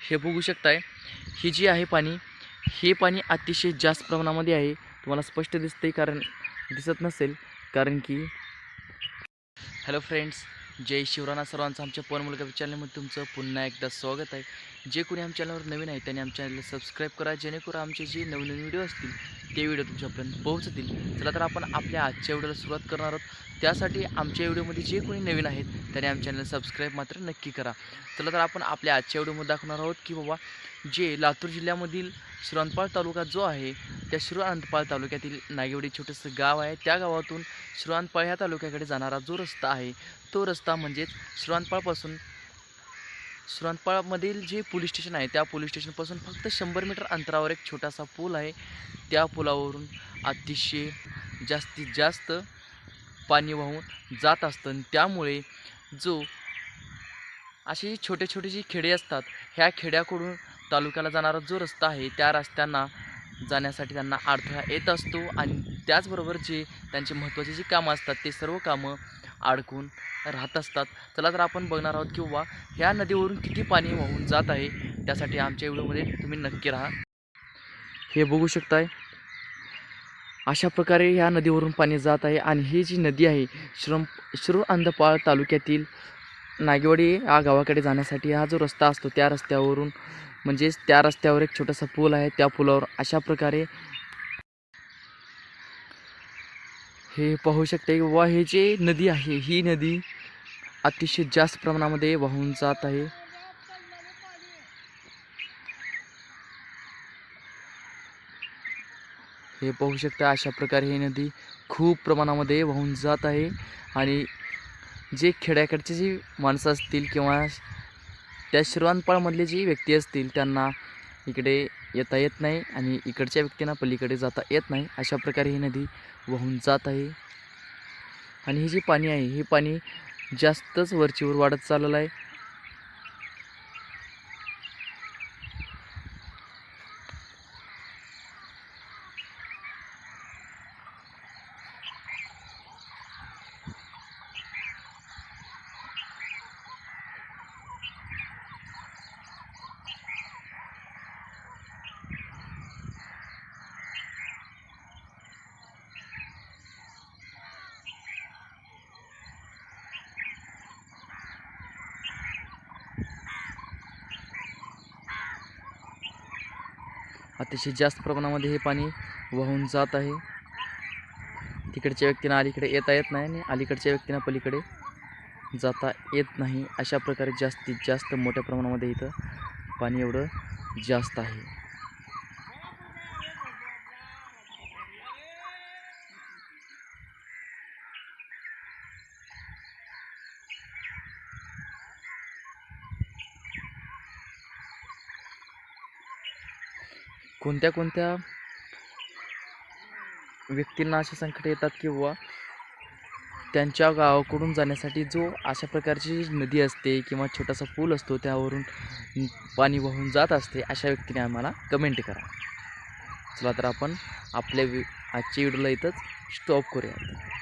हे बघू शकताय. ही जी आहे पाणी हे पाणी अतिशय जास्त प्रमाणामध्ये आहे. तुम्हाला स्पष्ट दिसते कारण दिसत नसेल कारण की हॅलो फ्रेंड्स जय शिवराणा सर्वांचं आमच्या पण मुलगा चॅनलमध्ये तुमचं पुन्हा एकदा स्वागत आहे. जे कोणी आमच्या चॅनलवर नवीन आहे त्यांनी आमच्या चॅनलला सबस्क्राईब करा जेणेकरून आमचे जे नवीन नवीन व्हिडिओ असतील ते व्हिडिओ तुमच्यापर्यंत पोहोचतील. चला तर आपण आपल्या आजच्या व्हिडिओला सुरुवात करणार आहोत. त्यासाठी आमच्या व्हिडिओमध्ये जे कोणी नवीन आहेत त्यांनी आमच्या चॅनल सबस्क्राईब मात्र नक्की करा. चला तर आपण आपल्या आजच्या व्हिडिओमध्ये दाखवणार आहोत की बाबा जे लातूर जिल्ह्यामधील श्रीअंतपाळ तालुका जो आहे त्या श्रीअंतपाळ तालुक्यातील नागेवडी छोटंसं गाव आहे. त्या गावातून श्रीअंतपाळ ह्या तालुक्याकडे जाणारा जो रस्ता आहे तो रस्ता म्हणजेच श्रीअंतपाळपासून श्रीअंतपाळमधील जे पोलीस स्टेशन आहे त्या पोलीस स्टेशनपासून फक्त शंभर मीटर अंतरावर एक छोटासा पूल आहे. त्या पुलावरून अतिशय जास्तीत जास्त पाणी वाहून जात असतं आणि त्यामुळे जो असे छोटे छोटे जी खेडे असतात ह्या खेड्याकडून तालुक्याला जाणारा जो रस्ता आहे त्या रस्त्यांना जाण्यासाठी त्यांना अडथळा येत असतो. आणि त्याचबरोबर जे त्यांचे महत्त्वाचे जी कामं असतात ते सर्व कामं अडकून राहत असतात. चला तर आपण बघणार आहोत किंवा ह्या नदीवरून किती पाणी वाहून जात आहे? त्यासाठी आमच्या व्हिडिओमध्ये तुम्ही नक्की राहा. हे बघू शकताय. अशा प्रकारे ह्या नदीवरून पाणी जात आहे आणि ही जी नदी आहे श्रम श्रूर अंधपाळ तालुक्यातील नागेवाडी या गावाकडे जाण्यासाठी हा जो रस्ता असतो त्या रस्त्यावरून म्हणजेच त्या रस्त्यावर एक छोटासा पूल आहे. त्या पुलावर अशा प्रकारे हे पाहू शकते की वा हे जे नदी आहे ही नदी अतिशय जास्त प्रमाणामध्ये वाहून जात आहे. हे पाहू शकता अशा प्रकारे ही नदी खूप प्रमाणामध्ये वाहून जात आहे आणि जे खेड्याकडचे जी माणसं असतील किंवा त्या श्रवणपाळमधले जी व्यक्ती असतील त्यांना इकडे येता येत नाही आणि इकडच्या व्यक्तींना पलीकडे जाता येत नाही. अशा प्रकारे ही नदी वाहून जात आहे. आणि हे जे पाणी आहे हे पाणी जास्तच वरचीवर वाढत चाललं आहे. अतिशय जास्त प्रमाणामध्ये हे पाणी वाहून जात आहे. तिकडच्या व्यक्तींना अलीकडे येता येत नाही आणि अलीकडच्या व्यक्तींना पलीकडे जाता येत नाही. अशा प्रकारे जास्तीत जास्त मोठ्या प्रमाणामध्ये इथं पाणी एवढं जास्त आहे. कोणत्या कोणत्या व्यक्तींना असे संकट येतात किंवा त्यांच्या गावाकडून जाण्यासाठी जो अशा प्रकारची नदी असते किंवा छोटासा पूल असतो त्यावरून पाणी वाहून जात असते अशा व्यक्तीने आम्हाला कमेंट करा. चला तर आपण आपल्या वि आजच्या व्हिडिओला इथंच स्टॉप करूया